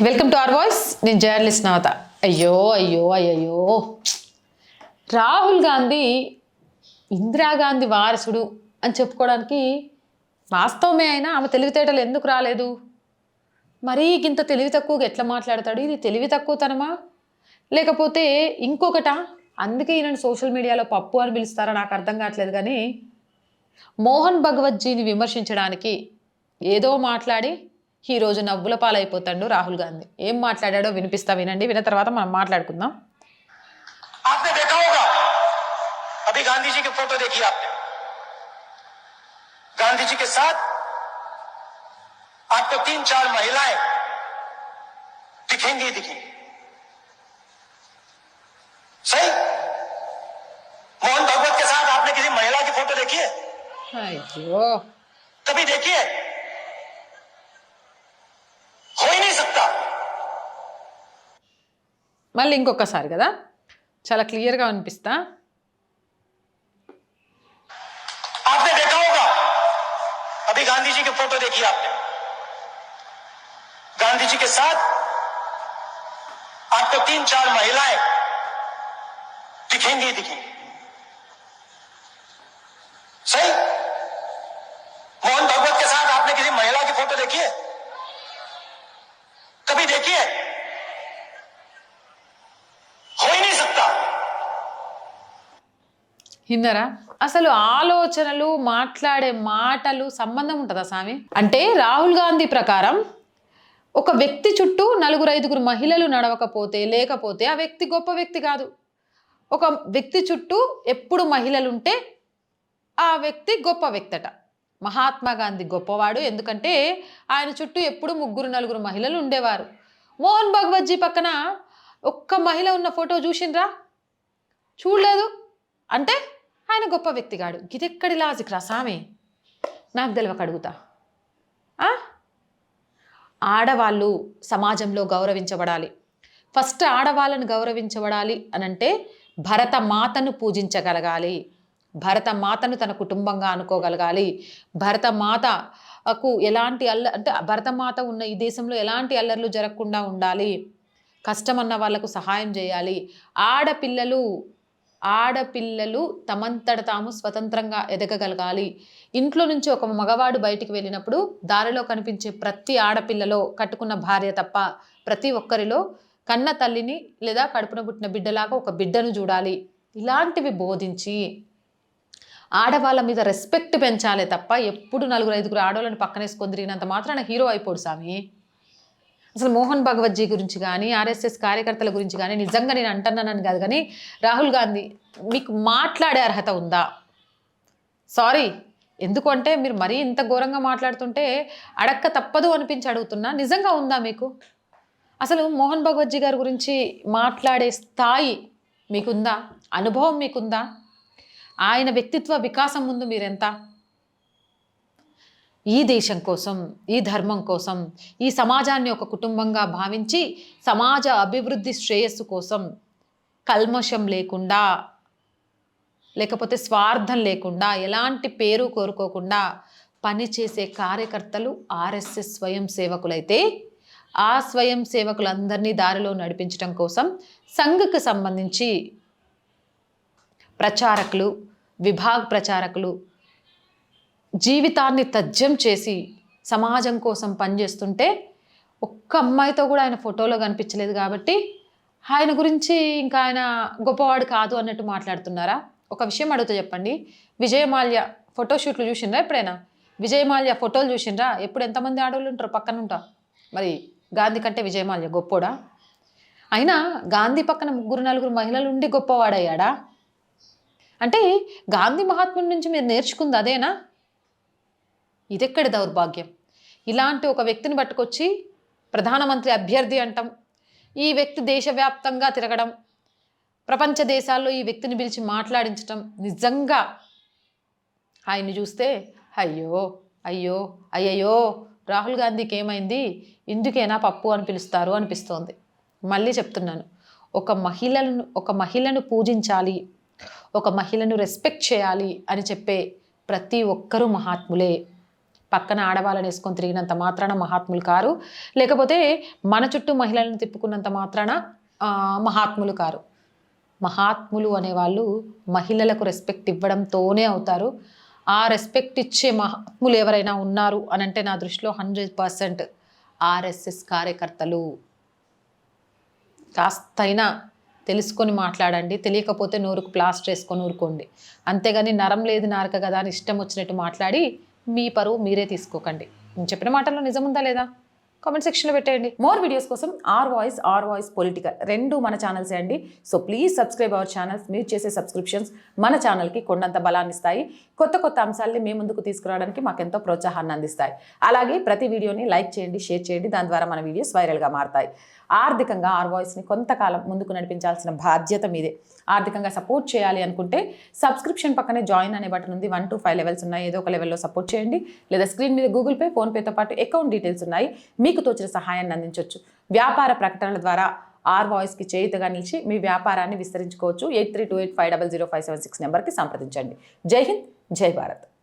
Welcome to our voice నేను journalist Navatha. అయ్యో అయ్యో అయ్యయ్యో. రాహుల్ గాంధీ ఇందిరాగాంధీ వారసుడు అని చెప్పుకోవడానికి వాస్తవమే అయినా ఆమె తెలివితేటలు ఎందుకు రాలేదు? మరీ ఇంత తెలివి తక్కువగా ఎట్లా మాట్లాడతాడు? ఇది తెలివి తక్కువతనమా లేకపోతే ఇంకొకట? అందుకే ఈయనను సోషల్ మీడియాలో పప్పు అని పిలుస్తారా? నాకు అర్థం కావట్లేదు కానీ మోహన్ భగవత్జీని విమర్శించడానికి ఏదో మాట్లాడి ఈ రోజు నవ్వుల పాలైపోతాడు రాహుల్ గాంధీ ఏం మాట్లాడాడో వినిపిస్తా వినండి విన్న తర్వాత మనం మాట్లాడుకుందాం आपने देखा होगा अभी गांधी जी की फोटो देखी आपने गांधी जी के साथ आपको तीन चार महिलाएं दिखेंगी ही दिखेंगी सही मोहन भगवत के साथ आपने किसी महिला की फोटो देखी है అయ్యో कभी देखी మళ్ళీ ఇంకొకసారి కదా చాలా క్లియర్గా అనిపిస్తా आपने देखा होगा अभी गांधी जी की फोटो देखी आपने गांधी जी के साथ आपको तीन चार महिलाएं दिखेंगी ही दिखेंगी విన్నారా? అసలు ఆలోచనలు మాట్లాడే మాటలు సంబంధం ఉంటుందా స్వామి అంటే రాహుల్ గాంధీ ప్రకారం ఒక వ్యక్తి చుట్టూ నలుగురు ఐదుగురు మహిళలు నడవకపోతే లేకపోతే ఆ వ్యక్తి గొప్ప వ్యక్తి కాదు. ఒక వ్యక్తి చుట్టూ ఎప్పుడు మహిళలు ఉంటే ఆ వ్యక్తి గొప్ప వ్యక్తట. మహాత్మా గాంధీ గొప్పవాడు ఎందుకంటే ఆయన చుట్టూ ఎప్పుడు ముగ్గురు నలుగురు మహిళలు ఉండేవారు. మోహన్ భగవత్జీ పక్కన ఒక్క మహిళ ఉన్న ఫోటో చూసిండ్రా? చూడలేదు. అంటే ఆయన గొప్ప వ్యక్తిగాడు. గిదెక్కడి లాజిక్ రా సామి? నాకు తెలియక అడుగుతా. ఆడవాళ్ళు సమాజంలో గౌరవించబడాలి. ఫస్ట్ ఆడవాళ్ళను గౌరవించబడాలి అని అంటే భరత మాతను పూజించగలగాలి. భరత మాతను తన కుటుంబంగా అనుకోగలగాలి. భరత మాతకు ఎలాంటి అల్ల అంటే భరతమాత ఉన్న ఈ దేశంలో ఎలాంటి అల్లర్లు జరగకుండా ఉండాలి. కష్టమన్న వాళ్ళకు సహాయం చేయాలి. ఆడపిల్లలు ఆడపిల్లలు తమంతట తాము స్వతంత్రంగా ఎదగగలగాలి. ఇంట్లో నుంచి ఒక మగవాడు బయటికి వెళ్ళినప్పుడు దారిలో కనిపించే ప్రతి ఆడపిల్లలో కట్టుకున్న భార్య తప్ప ప్రతి ఒక్కరిలో కన్న తల్లిని లేదా కడుపున పుట్టిన బిడ్డలాగా ఒక బిడ్డను చూడాలి. ఇలాంటివి బోధించి ఆడవాళ్ళ మీద రెస్పెక్ట్ పెంచాలే తప్ప ఎప్పుడు నలుగురు ఐదుగురు ఆడవాళ్ళని పక్కనేసుకొని తిరిగినంత మాత్రాన హీరో అయిపోడు స్వామి అసలు మోహన్ భగవత్జీ గురించి కానీ ఆర్ఎస్ఎస్ కార్యకర్తల గురించి కానీ నిజంగా నేను అంటున్నానని కాదు కానీ రాహుల్ గాంధీ మీకు మాట్లాడే అర్హత ఉందా? సారీ ఎందుకంటే మీరు మరీ ఇంత ఘోరంగా మాట్లాడుతుంటే అడక్క తప్పదు అనిపించి అడుగుతున్నా. నిజంగా ఉందా మీకు? అసలు మోహన్ భగవత్జీ గారి గురించి మాట్లాడే స్థాయి మీకుందా? అనుభవం మీకుందా? ఆయన వ్యక్తిత్వ వికాసం ముందు మీరెంత? ఈ దేశం కోసం ఈ ధర్మం కోసం ఈ సమాజాన్ని ఒక కుటుంబంగా భావించి సమాజ అభివృద్ధి శ్రేయస్సు కోసం కల్మషం లేకుండా లేకపోతే స్వార్థం లేకుండా ఎలాంటి పేరు కోరుకోకుండా పనిచేసే కార్యకర్తలు ఆర్ఎస్ఎస్ స్వయం సేవకులైతే ఆ స్వయం సేవకులందరినీ దారిలో నడిపించడం కోసం సంఘకు సంబంధించి ప్రచారకులు విభాగ్ ప్రచారకులు జీవితాన్ని తజ్జం చేసి సమాజం కోసం పనిచేస్తుంటే ఒక్క అమ్మాయితో కూడా ఆయన ఫోటోలో కనిపించలేదు కాబట్టి ఆయన గురించి ఇంకా ఆయన గొప్పవాడు కాదు అన్నట్టు మాట్లాడుతున్నారా? ఒక విషయం అడుగుతా చెప్పండి. విజయమాల్య ఫోటోషూట్లు చూసిండ్రా ఎప్పుడైనా? విజయమాల్య ఫోటోలు చూసిండ్రా? ఎప్పుడు ఎంతమంది ఆడవాళ్ళు ఉంటారు? పక్కన ఉంటా. మరి గాంధీ కంటే విజయమాల్య గొప్పోడా? అయినా గాంధీ పక్కన ముగ్గురు నలుగురు మహిళలు ఉండి గొప్పవాడయ్యాడా? అంటే గాంధీ మహాత్ముడి నుంచి మీరు నేర్చుకుంది అదేనా? ఇదెక్కడి దౌర్భాగ్యం? ఇలాంటి ఒక వ్యక్తిని పట్టుకొచ్చి ప్రధానమంత్రి అభ్యర్థి అంటాం ఈ వ్యక్తి దేశవ్యాప్తంగా తిరగడం ప్రపంచ దేశాల్లో ఈ వ్యక్తిని పిలిచి మాట్లాడించటం నిజంగా ఆయన్ని చూస్తే అయ్యో అయ్యో అయ్యయ్యో రాహుల్ గాంధీకి ఏమైంది? ఇందుకేనా పప్పు అని పిలుస్తారు అనిపిస్తోంది. మళ్ళీ చెప్తున్నాను ఒక మహిళను ఒక మహిళను పూజించాలి ఒక మహిళను రెస్పెక్ట్ చేయాలి అని చెప్పే ప్రతి ఒక్కరూ మహాత్ములే. పక్కన ఆడవాళ్ళని వేసుకొని తిరిగినంత మాత్రాన మహాత్ములు కారు. లేకపోతే మన చుట్టూ మహిళలను తిప్పుకున్నంత మాత్రాన మహాత్ములు కారు. మహాత్ములు అనేవాళ్ళు మహిళలకు రెస్పెక్ట్ ఇవ్వడంతోనే అవుతారు. ఆ రెస్పెక్ట్ ఇచ్చే మహాత్ములు ఎవరైనా ఉన్నారు అని అంటే నా దృష్టిలో హండ్రెడ్ పర్సెంట్ ఆర్ఎస్ఎస్ కార్యకర్తలు. కాస్తైనా తెలుసుకొని మాట్లాడండి తెలియకపోతే నోరుకు ప్లాస్టర్ వేసుకొని ఊరుకోండి. అంతేగాని నరం లేదు నారక కదా అని ఇష్టం వచ్చినట్టు మాట్లాడి మీ పరువు మీరే తీసుకోకండి. నేను చెప్పిన మాటల్లో నిజముందా లేదా? కామెంట్ సెక్షన్లో పెట్టేయండి. మోర్ వీడియోస్ కోసం R voice R voice political రెండు మన ఛానల్సే అండి. So please subscribe our channels మీరు చేసే సబ్స్క్రిప్షన్స్ మన ఛానల్కి కొండంత బలాన్ని ఇస్తాయి. కొత్త కొత్త అంశాలని మేము ముందుకు తీసుకురావడానికి మాకెంతో ప్రోత్సాహాన్ని అందిస్తాయి. అలాగే ప్రతి వీడియోని లైక్ చేయండి షేర్ చేయండి. దాని ద్వారా మన వీడియోస్ వైరల్గా మారతాయి. ఆర్థికంగా ఆర్ వాయిస్ని కొంతకాలం ముందుకు నడిపించాల్సిన బాధ్యత మీదే. ఆర్థికంగా సపోర్ట్ చేయాలి అనుకుంటే సబ్స్క్రిప్షన్ పక్కనే జాయిన్ అనే బటన్ ఉంది. వన్ టు ఫైవ్ లెవెల్స్ ఉన్నాయి. ఏదో ఒక లెవెల్లో సపోర్ట్ చేయండి. లేదా స్క్రీన్ మీద గూగుల్ పే ఫోన్పేతో పాటు అకౌంట్ డీటెయిల్స్ ఉన్నాయి. మీకు తోచిన సహాయాన్ని అందించవచ్చు వ్యాపార ప్రకటనల ద్వారా ఆర్ వాయిస్కి చేయుతగా నిలిచి మీ వ్యాపారాన్ని విస్తరించుకోవచ్చు. Eight three two eight five double zero five seven six నెంబర్కి సంప్రదించండి. జై హింద్ జై భారత్.